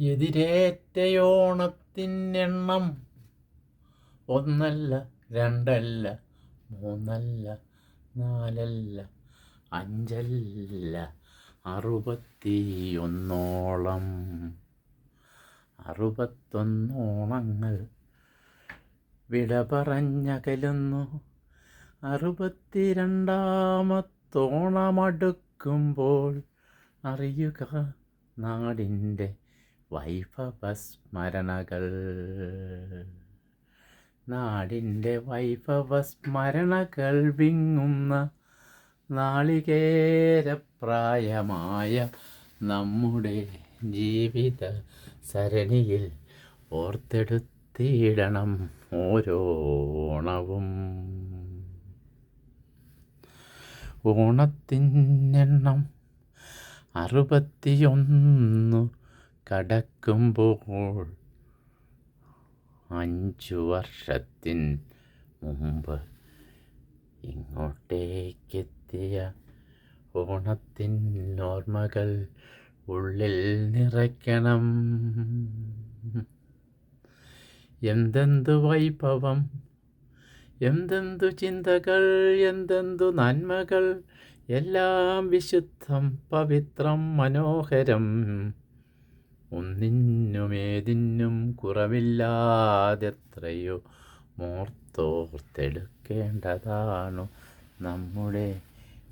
എതിരേറ്റയോണത്തിനെണ്ണം. ഒന്നല്ല രണ്ടല്ല മൂന്നല്ല നാലല്ല അഞ്ചല്ല അറുപത്തിയൊന്നോളം. അറുപത്തൊന്നോണങ്ങൾ വിട പറഞ്ഞകലുന്നു. അറുപത്തിരണ്ടാമത്തോണമടുക്കുമ്പോൾ അറിയുക നാടിന്റെ വൈഭവസ്മരണകൾ നാടിന്റെ വൈഭവസ്മരണകൾ വിങ്ങുന്ന നാളികേരപ്രായമായ നമ്മുടെ ജീവിത സരണിയിൽ ഓർത്തെടുത്തിടണം ഓരോണവും. ഓണത്തിനെണ്ണം അറുപത്തിയൊന്നു കടക്കുമ്പോൾ അഞ്ചു വർഷത്തിൻ മുമ്പ് ഇങ്ങോട്ടേക്കെത്തിയ ഓണത്തിൻ ഓർമ്മകൾ ഉള്ളിൽ നിറയ്ക്കണം. എന്തെന്തു വൈഭവം എന്തെന്തു ചിന്തകൾ എന്തെന്തു നന്മകൾ എല്ലാം വിശുദ്ധം പവിത്രം മനോഹരം ഒന്നിനുമേതിനും കുറവില്ലാതെത്രയോ മോർത്തോർത്തെടുക്കേണ്ടതാണു നമ്മുടെ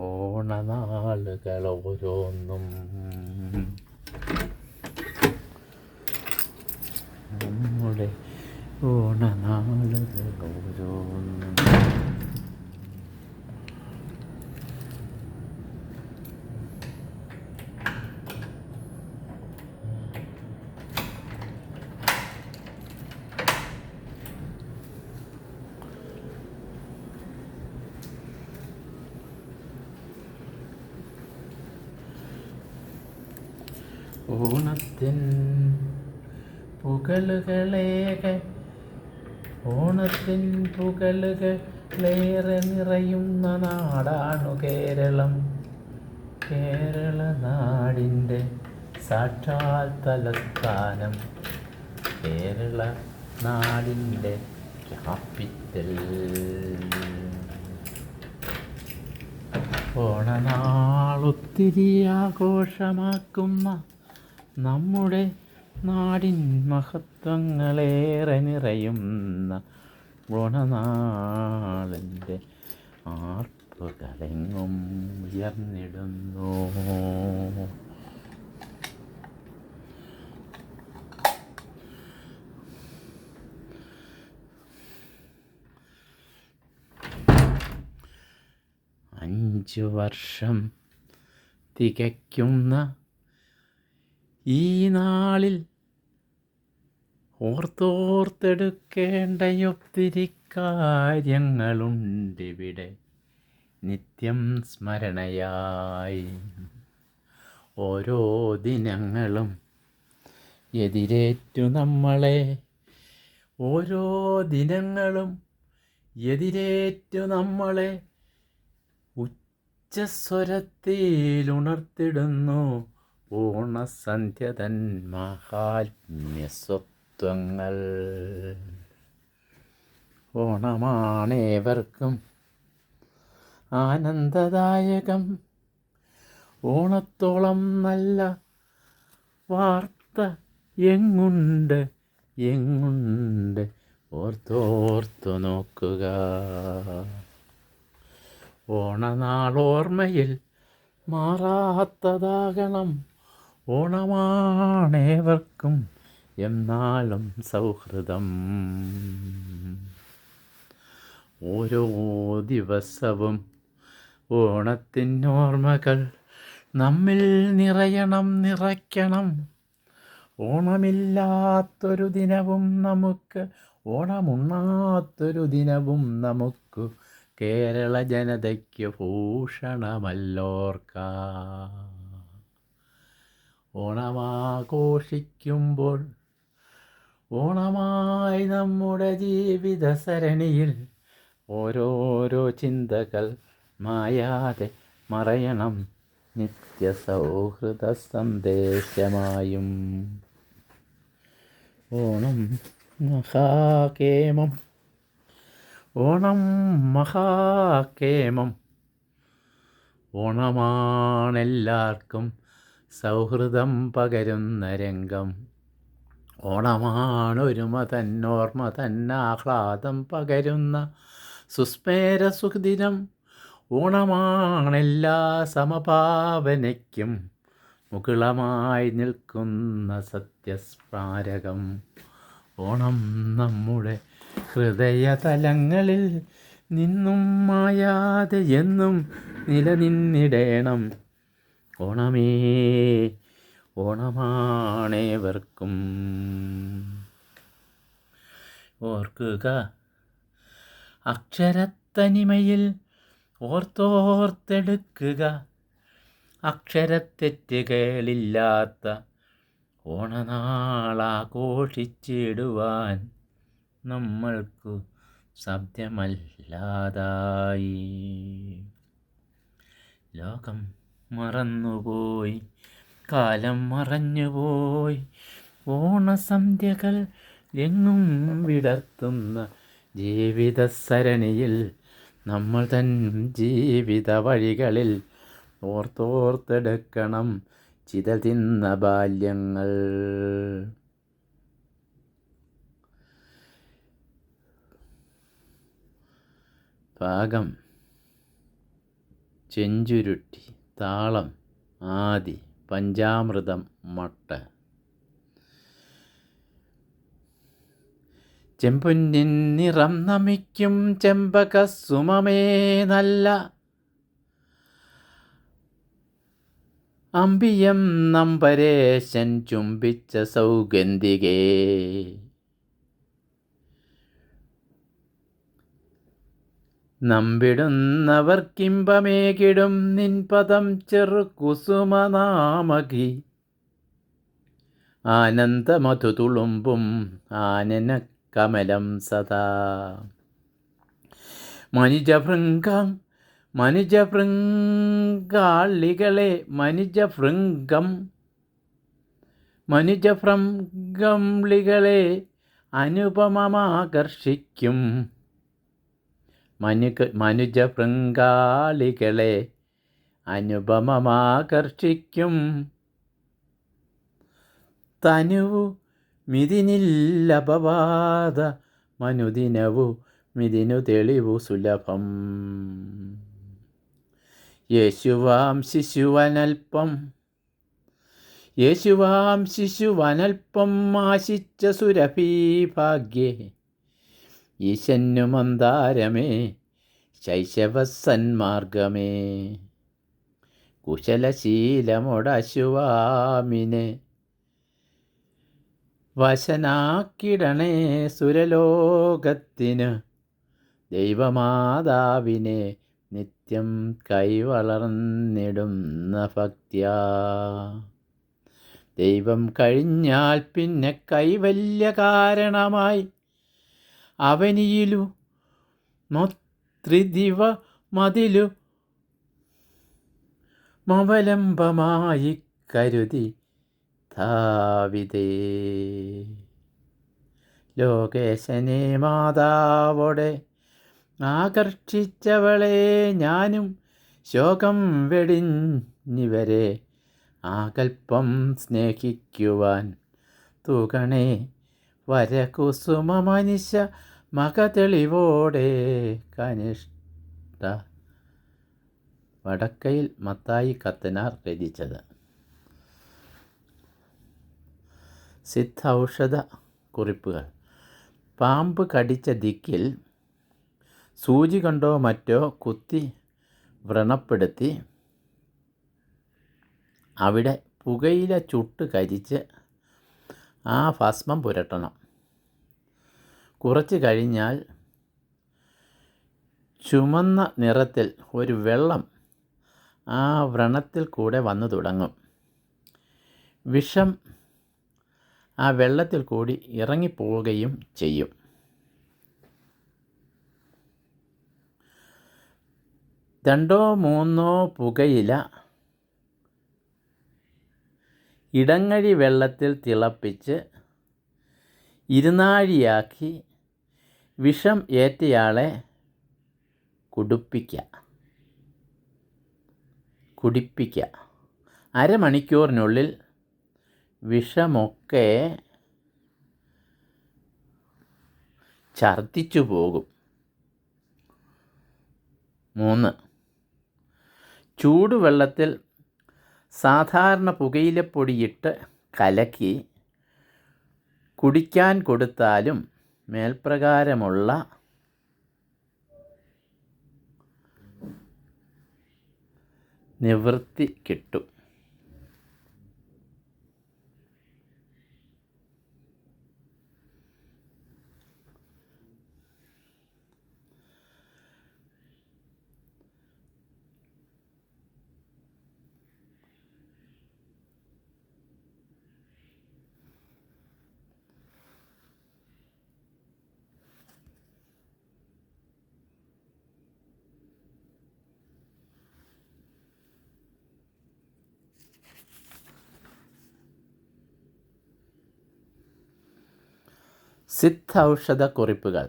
ഓണനാളുകൾ ഓരോന്നും നമ്മുടെ ഓണനാളുകൾ ഓരോന്നും ഓണത്തിൻ പുകളുകളേറെ ഓണത്തിൻ പുകളുകളേറെ നിറയുന്ന നാടാണു കേരളം കേരള നാടിന്റെ സാക്ഷാൽ തലസ്ഥാനം. കേരള നാടിന്റെ ക്യാപിറ്റൽ ഓണനാളൊത്തിരി ആഘോഷമാക്കുന്ന നമ്മുടെ നാടിൻ മഹത്വങ്ങളേറെ നിറയുന്ന ഓണനാളിന്റെ ആർപ്പുകളെങ്ങും ഉയർന്നിടുന്നു അഞ്ചു വർഷം തികയ്ക്കുന്ന ഈ നാളിൽ ഓർത്തോർത്തെടുക്കേണ്ടയൊത്തിരി കാര്യങ്ങളുണ്ടിവിടെ നിത്യം സ്മരണയായി. ഓരോ ദിനങ്ങളും എതിരേറ്റു നമ്മളെ. ഓരോ ദിനങ്ങളും എതിരേറ്റു നമ്മളെ. ഉച്ചസ്വരത്തിലുണർത്തിടുന്നു ഓണസന്ധ്യതൻ മഹാത്മ്യസ്വത്വങ്ങൾ. ഓണമാണേവർക്കും ആനന്ദദായകം. ഓണത്തോളം നല്ല വാർത്ത എങ്ങുണ്ട് എങ്ങുണ്ട്? ഓർത്തോർത്തു നോക്കുക. ഓണനാളോർമ്മയിൽ മാറാത്തതാകണം. ഓണമാണേവർക്കും എന്നാലും സൗഹൃദം. ഓരോ ദിവസവും ഓണത്തിനോർമ്മകൾ നമ്മിൽ നിറയണം നിറയ്ക്കണം. ഓണമില്ലാത്തൊരു ദിനവും നമുക്ക് ഓണമുണ്ണാത്തൊരു ദിനവും നമുക്ക് കേരള ജനതയ്ക്ക് ഭൂഷണമല്ലോർക്ക. ഓണമാഘോഷിക്കുമ്പോൾ ഓണമായി നമ്മുടെ ജീവിത സരണിയിൽ ഓരോരോ ചിന്തകൾ മായാതെ മറയണം നിത്യസൗഹൃദ സന്ദേശമായും ഓണം മഹാകേമം. ഓണം മഹാകേമം. ഓണമാണെല്ലാവർക്കും സൗഹൃദം പകരുന്ന രംഗം. ഓണമാണൊരുമ തന്നോർമ്മ തന്നാഹ്ലാദം പകരുന്ന സുസ്മേര സുഖദിനം. ഓണമാണെല്ലാ സമഭാവനയ്ക്കും മുകുളമായി നിൽക്കുന്ന സത്യസ്മാരകം. ഓണം നമ്മുടെ ഹൃദയതലങ്ങളിൽ നിന്നും മായാതെ എന്നും നിലനിന്നിടേണം. ഓണമേ ഓണമാണേവർക്കും. ഓർക്കുക അക്ഷരത്തനിമയിൽ ഓർത്തോർത്തെടുക്കുക. അക്ഷരത്തെറ്റുകളില്ലാത്ത ഓണനാളാഘോഷിച്ചിടുവാൻ നമ്മൾക്കു സാധ്യമല്ലാതായി. ലോകം മറന്നുപോയി കാലം മറഞ്ഞുപോയി ഓണസന്ധ്യകൾ എങ്ങും വിടർത്തുന്ന ജീവിതസരണിയിൽ നമ്മൾ തൻ ജീവിത വഴികളിൽ ഓർത്തോർത്തെടുക്കണം ചിത തിന്ന ബാല്യങ്ങൾ. പാകം. ചെഞ്ചുരുട്ടി താളം ആദി പഞ്ചാമൃതം മട്ട. ചെമ്പുന്നിൻ നിറം നമിക്കും ചെമ്പക സുമമേ നല്ല. അമ്പിയം നമ്പരേശൻ ചുംബിച്ച സൗഗന്ധികേ. നമ്പിടുന്നവർക്കിമ്പമേകിടും നിൻ പദം ചെറു കുസുമനാമകി. ആനന്ദമധു തുളുമ്പും ആനന കമലം സദാ. മനുജഭൃംഗം മനുജഭൃംഗാളികളെ മനുജഭൃംഗം മനുജഭൃംഗംളികളെ അനുപമമാകർഷിക്കും. മനുക മനുജഭൃംഗാളികളെ അനുപമമാകർഷിക്കും. തനുവു മിതിനില്ലപവാദ മനുദിനവു മിതിനു തെളിവു സുലഭം. യേശുവാം ശിശുവനൽപ്പം യേശുവാം ശിശുവനൽപ്പം ആശിച്ച സുരഭീ ഭാഗ്യേ ഈശന്നു മന്ദാരമേ ശൈശവസന്മാർഗമേ കുശലശീലമൊടശുവാമിനെ വശനാക്കിടണേ സുരലോകത്തിന്. ദൈവമാതാവിനെ നിത്യം കൈവളർന്നിടുന്ന ഭക്തിയാ. ദൈവം കഴിഞ്ഞാൽ പിന്നെ കൈവല്യ കാരണമായി. അവനിയിലു മൊത്രിദിവ മതിലു മവലംബമായി കരുതി. ധാവിതേ ലോകേശനെ മാതാവോടെ ആകർഷിച്ചവളെ ഞാനും ശോകം വെടിഞ്ഞിവരെ ആകൽപ്പം സ്നേഹിക്കുവാൻ തുകണേ. വരകുസുമ മനുഷ്യ മകതെളിവോടെ കനിഷ്ഠ. വടക്കയിൽ മത്തായി കത്തനാർ രചിച്ചത്. സിദ്ധ ഔഷധ കുറിപ്പുകൾ. പാമ്പ് കടിച്ച ദിക്കിൽ സൂചി കൊണ്ടോ മറ്റോ കുത്തി വ്രണപ്പെടുത്തി അവിടെ പുകയില ചുട്ട് കരിച്ച് ആ ഭസ്മം പുരട്ടണം. കുറച്ച് കഴിഞ്ഞാൽ ചുമന്ന നിറത്തിൽ ഒരു വെള്ളം ആ വ്രണത്തിൽ കൂടെ വന്നു തുടങ്ങും. വിഷം ആ വെള്ളത്തിൽ കൂടി ഇറങ്ങിപ്പോവുകയും ചെയ്യും. രണ്ടോ മൂന്നോ പുകയില ഇടങ്ങഴി വെള്ളത്തിൽ തിളപ്പിച്ച് ഇരുനാഴിയാക്കി വിഷം ഏറ്റയാളെ കുടിപ്പിക്കുക കുടിപ്പിക്കുക അരമണിക്കൂറിനുള്ളിൽ വിഷമൊക്കെ ഛർദ്ദിച്ചു പോകും. മൂന്ന്. ചൂടുവെള്ളത്തിൽ സാധാരണ പുകയിലപ്പൊടിയിട്ട് കലക്കി കുടിക്കാൻ കൊടുത്താലും മേൽപ്രകാരമുള്ള നിവൃത്തി കിട്ടും. സിദ്ധൌഷധ കുറിപ്പുകൾ.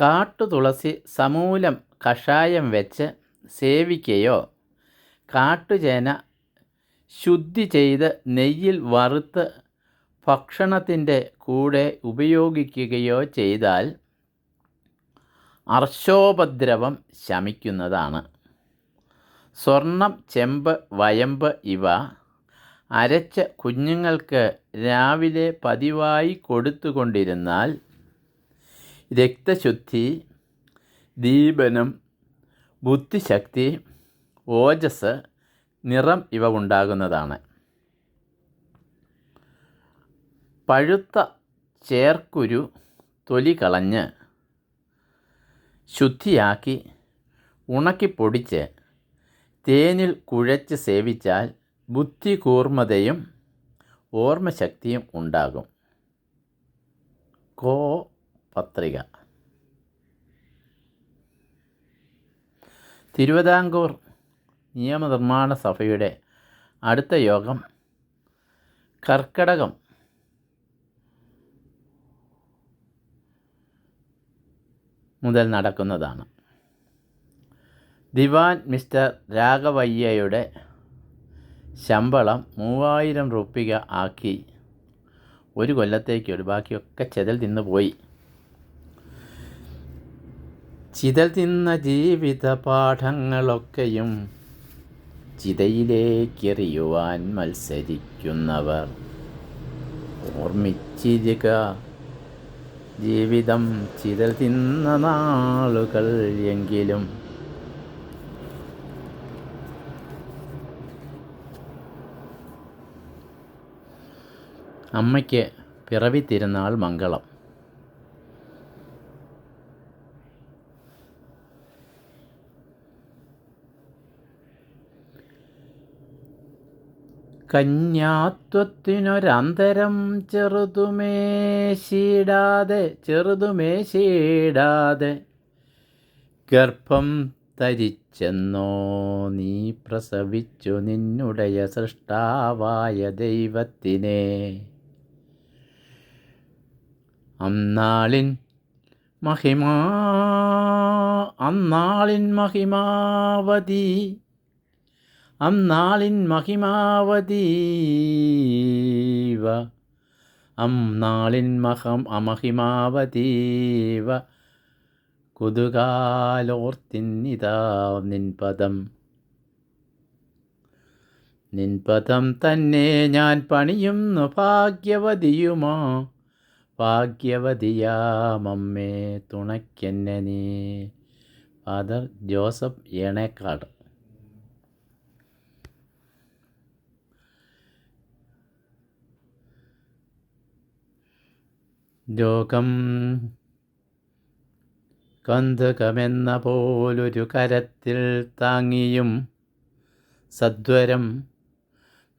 കാട്ടുതുളസി സമൂലം കഷായം വെച്ച് സേവിക്കുകയോ കാട്ടുചേന ശുദ്ധി ചെയ്ത് നെയ്യിൽ വറുത്ത് ഭക്ഷണത്തിന്റെ കൂടെ ഉപയോഗിക്കുകയോ ചെയ്താൽ അർശോപദ്രവം ശമിക്കുന്നതാണ്. സ്വർണം ചെമ്പ് വയമ്പ് ഇവ അരച്ച് കുഞ്ഞുങ്ങൾക്ക് രാവിലെ പതിവായി കൊടുത്തുകൊണ്ടിരുന്നാൽ രക്തശുദ്ധി ദീപനം ബുദ്ധിശക്തി ഓജസ് നിറം ഇവ ഉണ്ടാകുന്നതാണ്. പഴുത്ത ചേർക്കുരു തൊലി കളഞ്ഞ് ശുദ്ധിയാക്കി ഉണക്കിപ്പൊടിച്ച് തേനിൽ കുഴച്ച് സേവിച്ചാൽ ബുദ്ധി കൂർമ്മതയും ഓർമ്മശക്തിയും ഉണ്ടാകും. കോ പത്രിക. തിരുവിതാംകൂർ നിയമനിർമ്മാണ സഭയുടെ അടുത്ത യോഗം കർക്കടകം. മുതൽ നടക്കുന്നതാണ്. ദിവാൻ മിസ്റ്റർ രാഘവയ്യയുടെ ശമ്പളം മൂവായിരം റുപ്യ ആക്കി. ഒരു കൊല്ലത്തേക്ക് ഒരു ബാക്കിയൊക്കെ ചെതൽ തിന്നു പോയി. ചിതൽ തിന്ന ജീവിത പാഠങ്ങളൊക്കെയും ചിതയിലേക്കെറിയുവാൻ മത്സരിക്കുന്നവർ ഓർമ്മിച്ചിരിക. ജീവിതം ചിതൽ തിന്ന നാളുകൾ എങ്കിലും അമ്മയ്ക്ക് പിറവി തിരുനാൾ മംഗളം. കന്യാത്വത്തിനൊരന്തരം ചെറുതുമേശിടാതെ ചെറുതുമേശിടാതെ ഗർഭം തരിച്ചെന്നോ നീ പ്രസവിച്ചു നിന്നുടയ സൃഷ്ടാവായ ദൈവത്തിനെ. അന്നാളിൻ മഹിമാ അന്നാളിൻ മഹിമാവതി അന്നാളിൻ മഹിമാവതീവ അന്നാളിൻ മഹം അമഹിമാവതീവ കുതുകാലോർത്തിന്നിതാ നിൻ പദം. നിൻ പദം തന്നെ ഞാൻ പണിയുന്നു ഭാഗ്യവതിയുമോ. ഭാഗ്യവതിയാമമ്മേ തുണയ്ക്കെന്നെ നീ. ഫാദർ ജോസഫ് ഏണേക്കാട്. ലോകം കന്ധകമെന്ന പോലൊരു കരത്തിൽ താങ്ങിയും സദ്വരം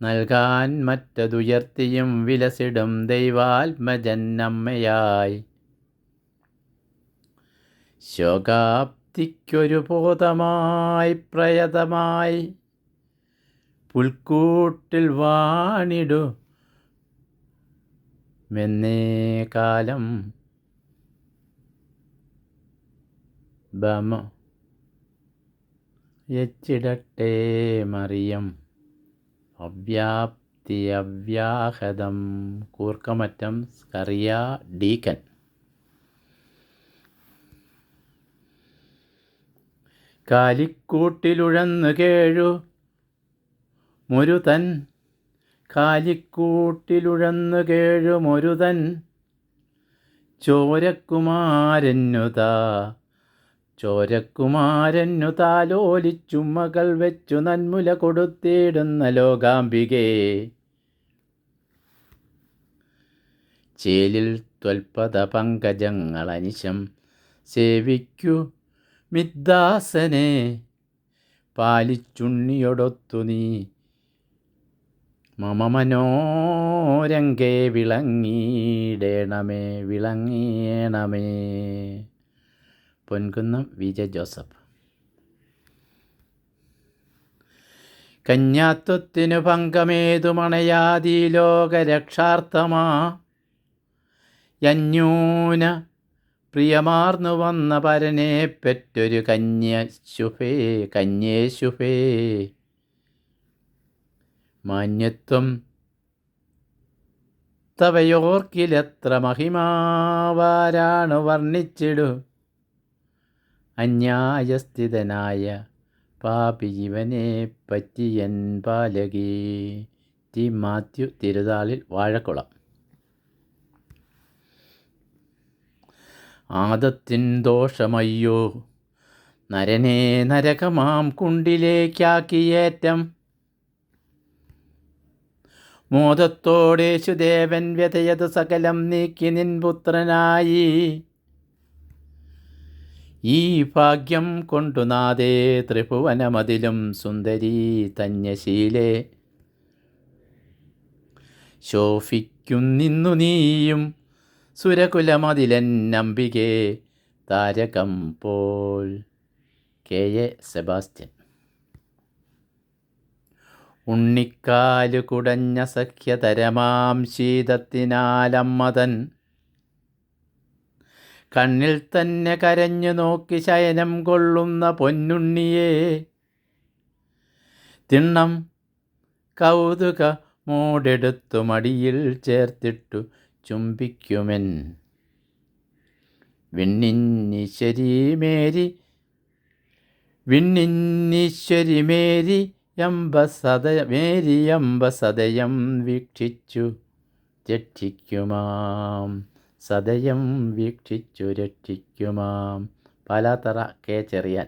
നൽകാൻ മറ്റതുയർത്തിയും വിലസിടും ദൈവാത്മജന്നമ്മയായി. ശോകാപ്തിക്കൊരു ബോധമായി പ്രയതമായി പുൽക്കൂട്ടിൽ വാണിടു മെന്നേ കാലം ബമ യച്ചിടട്ടെ മറിയം. അവ്യാപ്തി അവ്യാഹതം കൂർക്കമറ്റം സ്കറിയ ഡീക്കൻ. കാലിക്കൂട്ടിലുഴന്നു കേഴു മുരുതൻ. കാലിക്കൂട്ടിലുഴന്നു കേഴു മുരുതൻ. ചോരക്കുമാരന്നുതാ ചോരക്കുമാരന്നു താലോലിച്ചുമ്മകൾ വെച്ചു നന്മുല കൊടുത്തിടുന്ന ലോകാംബികേ. ചേലിൽ ത്വൽപദ പങ്കജങ്ങൾ അനിശം സേവിക്കു മിദ്ദാസനെ. പാലിച്ചുണ്ണിയൊടൊത്തു നീ മമ മനോരംഗേ വിളങ്ങിയിടേണമേ വിളങ്ങിയണമേ പൊൻകുന്നം വി ജെ ജോസഫ്. കന്യാത്വത്തിനു ഭംഗമേതുമണയാതി ലോകരക്ഷാർത്ഥമാ. യന്യൂന പ്രിയമാർന്നു വന്ന പരനെ പെറ്റൊരു കന്യ ശുഭേ കന്യേ ശുഭേ. മാന്യത്വം തവയോർക്കിലെത്ര മഹിമാവാരാണ് വർണിച്ചിടു. അന്യായസ്ഥിതനായ പാപി ജീവനെ പറ്റിയൻ പാലകി. ടി മാത്യു തിരുതാളിൽ വാഴക്കുളം. ആദത്തിൻ ദോഷമയ്യോ? നരനെ നരകമാം കുണ്ടിലേക്കാക്കിയേറ്റം. മോദത്തോടേശുദേവൻ വ്യതയത് സകലം നീക്കി നിൻ പുത്രനായി. ഈ ഭാഗ്യം കൊണ്ടു നാദേ ത്രിഭുവനമതിലും സുന്ദരീ തന്യശീലേ. ശോഭിക്കുന്നിന്നു നീയും സുരകുലമതിലൻ നമ്പികേ. താരകം പോൽ കെ. എ. സെബാസ്റ്റ്യൻ. ഉണ്ണിക്കാലു കുടഞ്ഞ സഖ്യതരമാം ശീതത്തിനാലമ്മതൻ കണ്ണിൽ തന്നെ കരഞ്ഞു നോക്കി ശയനം കൊള്ളുന്ന പൊന്നുണ്ണിയെ. തിണ്ണം കൗതുക മൂടെടുത്തു മടിയിൽ ചേർത്തിട്ടു ചുംബിക്കുമെൻ. വിണ്ണിന്നീശ്വരി മേരി വിണ്ണിന്നീശ്വരി മേരി വീക്ഷിച്ചു രക്ഷിക്കുമാം സദയം വീക്ഷിച്ചു രക്ഷിക്കുമാം പലതറ കെ ചെറിയാൻ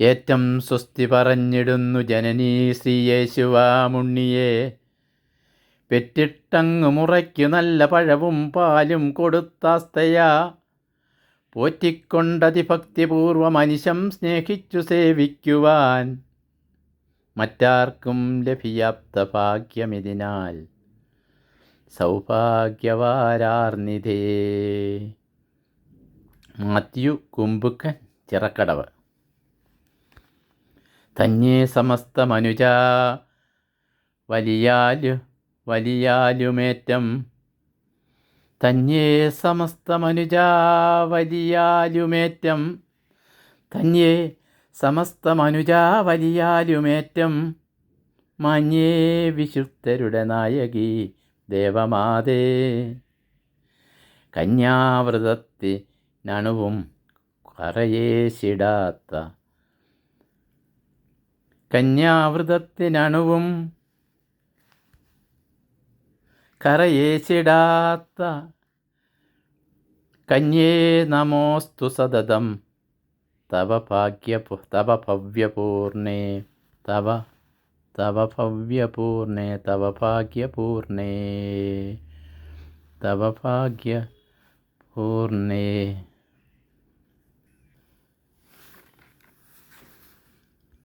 ഏറ്റം സ്വസ്തി പറഞ്ഞിടുന്നു ജനനീ ശ്രീയേശുവാമുണ്ണിയെ. പെറ്റിട്ടങ്ങ് മുറയ്ക്കു നല്ല പഴവും പാലും കൊടുത്താസ്തയാ. പോറ്റിക്കൊണ്ടതിഭക്തിപൂർവം മനുഷ്യം സ്നേഹിച്ചു സേവിക്കുവാൻ. മറ്റാർക്കും ലഭിയാപ്ത ഭാഗ്യമിതിനാൽ സൗഭാഗ്യവാരാർനിധേ. മാത്യു കുമ്പുക്കൻ ചിറക്കടവ്. തന്നേ സമസ്ത മനുജ വലിയാലു വലിയാലുമേറ്റം. തന്നേ സമസ്ത മനുജ വലിയാലുമേറ്റം. തന്നേ സമസ്ത മനുജ വലിയാലുമേറ്റം. മഞ്ഞേ വിശുദ്ധരുടെ നായകി ദേവമാതേ. കന്യാവ്രതത്തിനണുവും കറയേശിടാത്ത കന്യാവ്രതത്തിനണുവും കറയേശിടാത്ത കന്യേ നമോസ്തു സതതം. തവ ഭാഗ്യ തവ ഭവ്യപൂർണേ. തവ തവ ഭവ്യപൂർണേ തവ ഭാഗ്യപൂർണേ തവ ഭാഗ്യ പൂർണേ